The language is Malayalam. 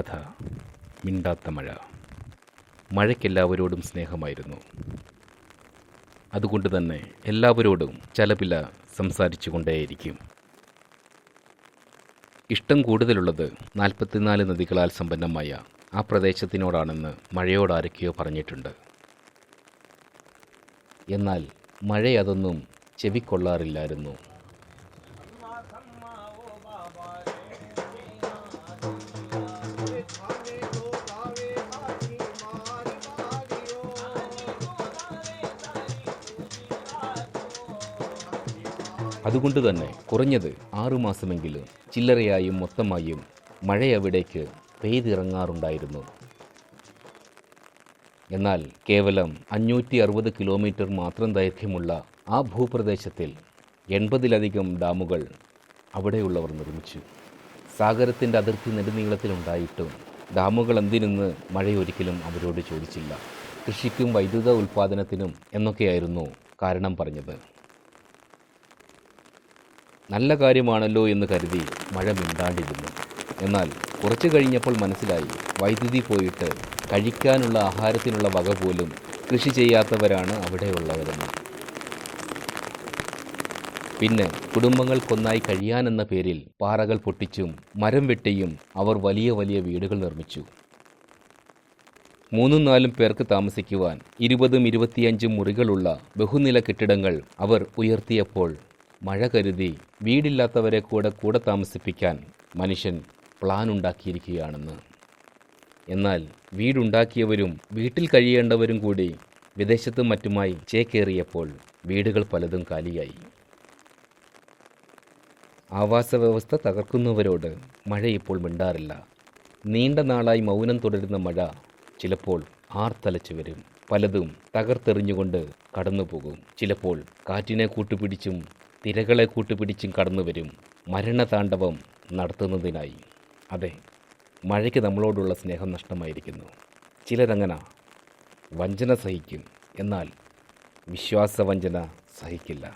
കഥ. മിണ്ടാത്ത മഴ. മഴയ്ക്കെല്ലാവരോടും സ്നേഹമായിരുന്നു. അതുകൊണ്ട് തന്നെ എല്ലാവരോടും ചലപില സംസാരിച്ചു കൊണ്ടേയിരിക്കും ഇഷ്ടം കൂടുതലുള്ളത് നാൽപ്പത്തിനാല് നദികളാൽ സമ്പന്നമായ ആ പ്രദേശത്തിനോടാണെന്ന് മഴയോട് ആരൊക്കെയോ പറഞ്ഞിട്ടുണ്ട്. എന്നാൽ മഴ അതൊന്നും ചെവിക്കൊള്ളാറില്ലായിരുന്നു. അതുകൊണ്ട് തന്നെ കുറഞ്ഞത് ആറുമാസമെങ്കിലും ചില്ലറയായും മൊത്തമായും മഴ അവിടേക്ക് പെയ്തിറങ്ങാറുണ്ടായിരുന്നു. എന്നാൽ കേവലം അഞ്ഞൂറ്റി അറുപത് കിലോമീറ്റർ മാത്രം ദൈർഘ്യമുള്ള ആ ഭൂപ്രദേശത്തിൽ എൺപതിലധികം ഡാമുകൾ അവിടെയുള്ളവർ നിർമ്മിച്ചു. സാഗരത്തിന്റെ അതിർത്തി നെടുനീളത്തിലുണ്ടായിട്ടും ഡാമുകൾ എന്തിനെന്ന് മഴയൊരിക്കലും അവരോട് ചോദിച്ചില്ല. കൃഷിക്കും വൈദ്യുത ഉൽപ്പാദനത്തിനും എന്നൊക്കെയായിരുന്നു കാരണം പറഞ്ഞത്. നല്ല കാര്യമാണല്ലോ എന്ന് കരുതി മഴ മിണ്ടാണ്ടിരുന്നു. എന്നാൽ കുറച്ചു കഴിഞ്ഞപ്പോൾ മനസ്സിലായി വൈദ്യുതി പോയിട്ട് കഴിക്കാനുള്ള ആഹാരത്തിനുള്ള വക പോലും കൃഷി ചെയ്യാത്തവരാണ് അവിടെയുള്ളവരെന്ന് പിന്നെ കുടുംബങ്ങൾക്കൊന്നായി കഴിയാനെന്ന പേരിൽ പാറകൾ പൊട്ടിച്ചും മരം വെട്ടിയും അവർ വലിയ വലിയ വീടുകൾ നിർമ്മിച്ചു. മൂന്നും നാലും പേർക്ക് താമസിക്കുവാൻ ഇരുപതും ഇരുപത്തിയഞ്ചും മുറികളുള്ള ബഹുനില കെട്ടിടങ്ങൾ അവർ ഉയർത്തിയപ്പോൾ മഴ കരുതി വീടില്ലാത്തവരെ കൂടെ കൂടെ താമസിപ്പിക്കാൻ മനുഷ്യൻ പ്ലാൻ ഉണ്ടാക്കിയിരിക്കുകയാണെന്ന്. എന്നാൽ വീടുണ്ടാക്കിയവരും വീട്ടിൽ കഴിയേണ്ടവരും കൂടി വിദേശത്തും മറ്റുമായി ചേക്കേറിയപ്പോൾ വീടുകൾ പലതും കാലിയായി. ആവാസ വ്യവസ്ഥ തകർക്കുന്നവരോട് മഴ ഇപ്പോൾ മിണ്ടാറില്ല. നീണ്ട നാളായി മൗനം തുടരുന്ന മഴ ചിലപ്പോൾ ആർത്തലച്ചു വരും. പലതും തകർത്തെറിഞ്ഞുകൊണ്ട് കടന്നുപോകും. ചിലപ്പോൾ കാറ്റിനെ കൂട്ടുപിടിച്ചും തിരകളെ കൂട്ടുപിടിച്ചും കടന്നു വരും മരണതാണ്ഡവം നടത്തുന്നതിനായി. അതെ മഴയ്ക്ക് നമ്മളോടുള്ള സ്നേഹം നഷ്ടമായിരിക്കുന്നു. ചിലരങ്ങനെ വഞ്ചന സഹിക്കും എന്നാൽ വിശ്വാസവഞ്ചന സഹിക്കില്ല.